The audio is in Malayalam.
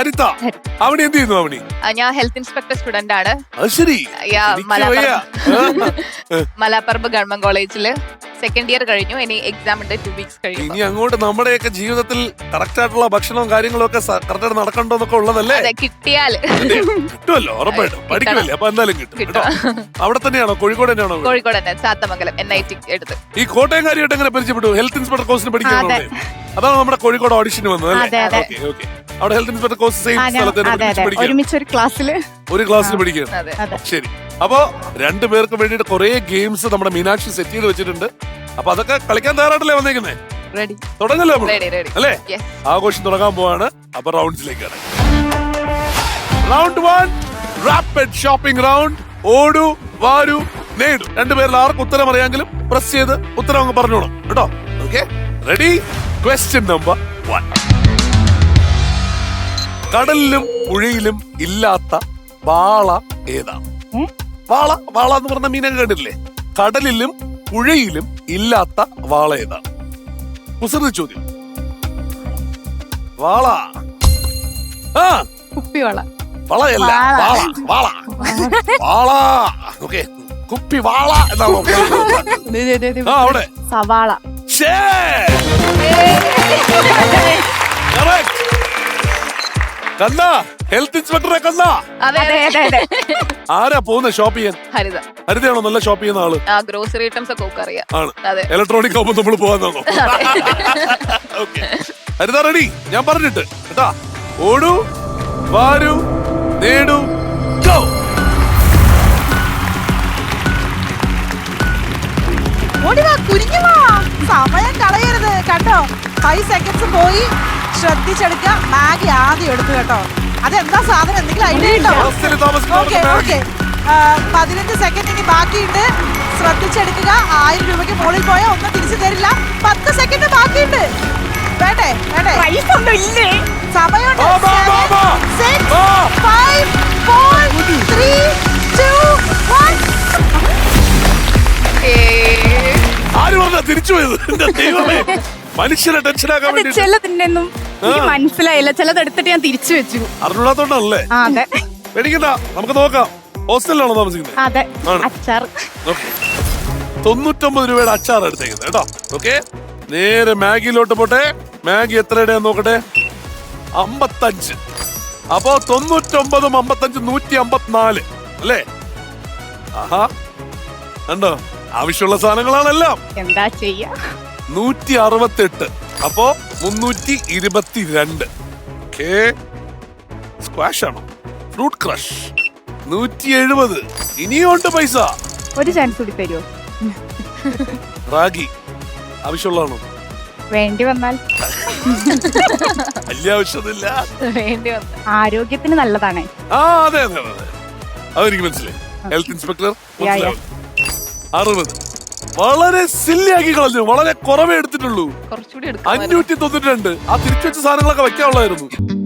ഹരിത അവണി എന്ത് ചെയ്യുന്നു അവണി ഞാൻ ഹെൽത്ത് ഇൻസ്പെക്ടർ സ്റ്റുഡന്റ് ആണ്. അത് ശരി. മലാപ്പറമ്പ് ഗവൺമെന്റ് കോളേജിൽ സെക്കൻഡ് ഇയർ കഴിഞ്ഞു. ഇനി എക്സാം ഉണ്ട് ടു വീക്സ് കഴിഞ്ഞു ഇനി അങ്ങോട്ട് നമ്മുടെയൊക്കെ ജീവിതത്തിൽ കറക്റ്റ് ആയിട്ടുള്ള ഭക്ഷണവും കാര്യങ്ങളും ഒക്കെ കറക്റ്റ് നടക്കണ്ടോ എന്നൊക്കെ ഉള്ളതല്ലേ? കിട്ടിയാൽ. കിട്ടുമല്ലോ ഉറപ്പായിട്ടും. പഠിക്കുമല്ലേ അപ്പൊ എന്തായാലും കിട്ടും കേട്ടോ? അവിടെ തന്നെയാണോ? കോഴിക്കോട് തന്നെയാണോ? കോഴിക്കോട് തന്നെ ചാത്തമംഗലം എൻ ഐ ടി എടുത്ത്. ഈ കോട്ടയം കാര്യമായിട്ട് എങ്ങനെ പരിചയപ്പെട്ടു? ഹെൽത്ത് ഇൻസ്പെക്ടർ കോഴ്സിന് പഠിക്കാൻ അതാണ് നമ്മുടെ കോഴിക്കോട് ഓഡിഷന് വന്നത് അല്ലേ. ഓക്കെ ഓക്കെ അവിടെ ഹെൽത്ത് ഇൻസ്പെക്ടർ കോഴ്സ് സെയിം സ്ഥലത്ത് ഒരുമിച്ച് ഒരു ക്ലാസ്സിൽ ഒരു ക്ലാസ്സിൽ പഠിക്കുകയാണ്. അതെ അതെ. ശരി. അപ്പോ രണ്ടു പേർക്ക് വേണ്ടിയിട്ട് കുറെ ഗെയിംസ് നമ്മുടെ മീനാക്ഷി സെറ്റ് ചെയ്ത് വെച്ചിട്ടുണ്ട്. അപ്പൊ അതൊക്കെ കളിക്കാൻ തയ്യാറായിട്ടല്ലേ വന്നേക്കുന്നേ? റെഡി തുടങ്ങല്ലോ നമ്മൾ റെഡി റെഡി അല്ലേ. ആഘോഷം തുടങ്ങാൻ പോവാണ്. അപ്പൊ റൗണ്ട്സിലേക്കാണ് round one rapid shopping round ഓടു വാരു നേടു. രണ്ടുപേരിൽ ആർക്കും ഉത്തരം അറിയാമെങ്കിലും പ്രസ് ചെയ്ത് ഉത്തരം അങ്ങ് പറഞ്ഞോളൂ. കേട്ടോ? Okay ready question number one കടലിലും പുഴയിലും ഇല്ലാത്ത വാള ഏതാണ് വാള വാള എന്ന് പറഞ്ഞ മീനൊക്കെ കണ്ടില്ലേ? കടലിലും പുഴയിലും ഇല്ലാത്ത വാള ഏതാണ് കുസൃതി ചോദ്യം. വാള. ആ. കുപ്പിവള വളയല്ല വാള. വാള വാള. വാള. ഓക്കെ. കുപ്പി വാള എന്നാണോ. ആ അവിടെ. സവാള. ഷേ കണ്ണ ഹെൽത്ത് ഇൻസ്പെക്ടറെ കണ്ണ. അതെ അതെ അതെ ആരാ പോകുന്നത് ഷോപ്പ് ചെയ്യാൻ? ഹരിത. ഹരിതയാണോ നല്ല ഷോപ്പ് ചെയ്യുന്ന ആൾ? ആ ഗ്രോസറി ഐറ്റംസ് ഒക്കെ ഒക്കെ അറിയാം. ആണ്. അതെ. ഇലക്ട്രോണിക് ആവുമ്പോ നമ്മൾ പോകാന്നാണോ? ഓക്കെ ഹരിത റെഡി ഞാൻ പറഞ്ഞിട്ട്. കേട്ടാ. ഓടൂ വാരു നേടൂ go. ഫൈവ് സെക്കൻഡ്സ് പോയി. ശ്രദ്ധിച്ചെടുക്കുക. മാഗി ആദ്യം എടുത്തു കേട്ടോ. അതെന്താ സാധനം? എന്തെങ്കിലും ഐഡിയ ഉണ്ടോ? ഹോസ്റ്റലിൽ താമസിക്കുന്നവർക്ക് ഓക്കെ മാഗി. ഓക്കെ പതിനഞ്ച് സെക്കൻഡ് ഇനി ബാക്കിയുണ്ട്. ശ്രദ്ധിച്ചെടുക്കുക. ആയിരം രൂപയ്ക്ക് മുകളിൽ പോയാൽ ഒന്നും തിരിച്ചു തരില്ല. പത്ത് സെക്കൻഡ് ബാക്കിയുണ്ട്. വേണ്ടേ? വേണ്ടേ? സമയമുണ്ട്. വാ, വാ, വാ, വാ. സിക്സ് വാ. Five four three two one ആര് പറഞ്ഞ തിരിച്ചു പോയത്? ദൈവമേ. മനുഷ്യനെ ടെൻഷനാക്കാൻ അത് വേണ്ടി ചിലതിന്റെ എനിക്ക് മനസ്സിലായില്ല. ചിലതെടുത്തിട്ട് ഞാൻ തിരിച്ചു വെച്ചു. അറിഞ്ഞൂടാത്തോണ്ടല്ലേ ആ അതെ. പേടിക്കണ്ട നമുക്ക് നോക്കാം. ഹോസ്റ്റലിലാണോ താമസിക്കുന്നത്? അതെ. ആണ്. അച്ചാർ. ഓക്കെ. തൊണ്ണൂറ്റൊമ്പത് രൂപയുടെ അച്ചാർ എടുത്തേക്കുന്നത് കേട്ടോ. ഓക്കെ. നേരെ മാഗിയിലോട്ട് പോട്ടെ. മാഗി എത്രയുടെ നോക്കട്ടെ? അമ്പത്തഞ്ച്. അപ്പോ തൊണ്ണൂറ്റൊമ്പതും അമ്പത്തഞ്ചും നൂറ്റി അമ്പത്തിനാല് അല്ലേ? ആഹാ. കണ്ടോ? ആവശ്യമുള്ള സാധനങ്ങളാണെല്ലാം. എന്താ ചെയ്യാ? നൂറ്റി അറുപത്തെട്ട് അപ്പോ മുന്നൂറ്റി ഇരുപത്തി രണ്ട് സ്ക്വാഷ് ആണോ? ഫ്രൂട്ട് ക്രഷ് നൂറ്റി എഴുപത് ഇനിയുണ്ട് പൈസ. ഒരു ചാൻസ് കൂടി തരുമോ റാഗി. ആവശ്യമുള്ളതാണോ? വേണ്ടി വന്നാൽ. വലിയ ആവശ്യമൊന്നുമില്ല. വേണ്ടി വന്നാൽ. ആരോഗ്യത്തിന് നല്ലതാണ്. ആ അതെ അതെ അതെ അതെനിക്ക് മനസ്സിലായി. Health inspector. അറുപത്. വളരെ സില്ലിയാക്കി കളഞ്ഞു. വളരെ കുറവേ എടുത്തിട്ടുള്ളൂ. അഞ്ഞൂറ്റി തൊണ്ണൂറ്റി രണ്ട്. ആ തിരിച്ചു വെച്ച സാധനങ്ങളൊക്കെ വെക്കാനുള്ളതായിരുന്നു.